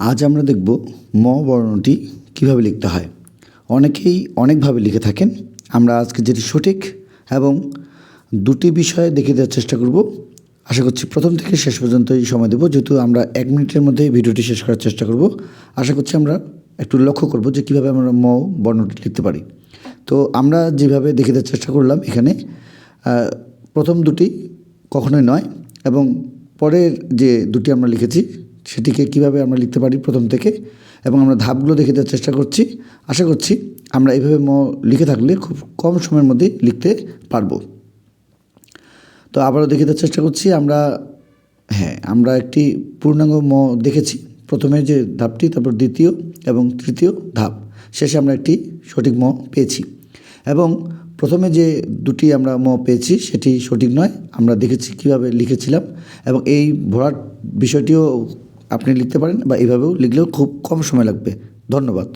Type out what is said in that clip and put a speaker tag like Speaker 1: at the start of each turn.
Speaker 1: আজ আমরা দেখব ম বর্ণটি কীভাবে লিখতে হয়। অনেকেই অনেকভাবে লিখে থাকেন। আমরা আজকে যেটি সঠিক এবং দুটি বিষয়ে দেখে দেওয়ার চেষ্টা করব। আশা করছি প্রথম থেকে শেষ পর্যন্ত এই সময় দেবো, যেহেতু আমরা এক মিনিটের মধ্যে ভিডিওটি শেষ করার চেষ্টা করব। আশা করছি আমরা একটু লক্ষ্য করব যে কীভাবে আমরা ম বর্ণটি লিখতে পারি। তো আমরা যেভাবে দেখে দেওয়ার চেষ্টা করলাম এখানে প্রথম দুটি কখনোই নয় এবং পরের যে দুটি আমরা লিখেছি সেটিকে কীভাবে আমরা লিখতে পারি প্রথম থেকে, এবং আমরা ধাপগুলো দেখে দেওয়ার চেষ্টা করছি। আশা করছি আমরা এইভাবে ম, লিখে থাকলে খুব কম সময়ের মধ্যে লিখতে পারব। তো আবারও দেখে দেওয়ার চেষ্টা করছি, আমরা হ্যাঁ আমরা একটি পূর্ণাঙ্গ ম দেখেছি। প্রথমে যে ধাপটি, তারপর দ্বিতীয় এবং তৃতীয় ধাপ। শেষে আমরা একটি সঠিক ম পেয়েছি। এবং প্রথমে যে দুটি আমরা ম পেয়েছি, সেটি সঠিক নয়। আমরা দেখেছি কীভাবে লিখেছিলাম, এবং এই ভরাট বিষয়টিও আপনি লিখতে পারেন বা এভাবেও লিখলেও খুব কম সময় লাগবে। ধন্যবাদ।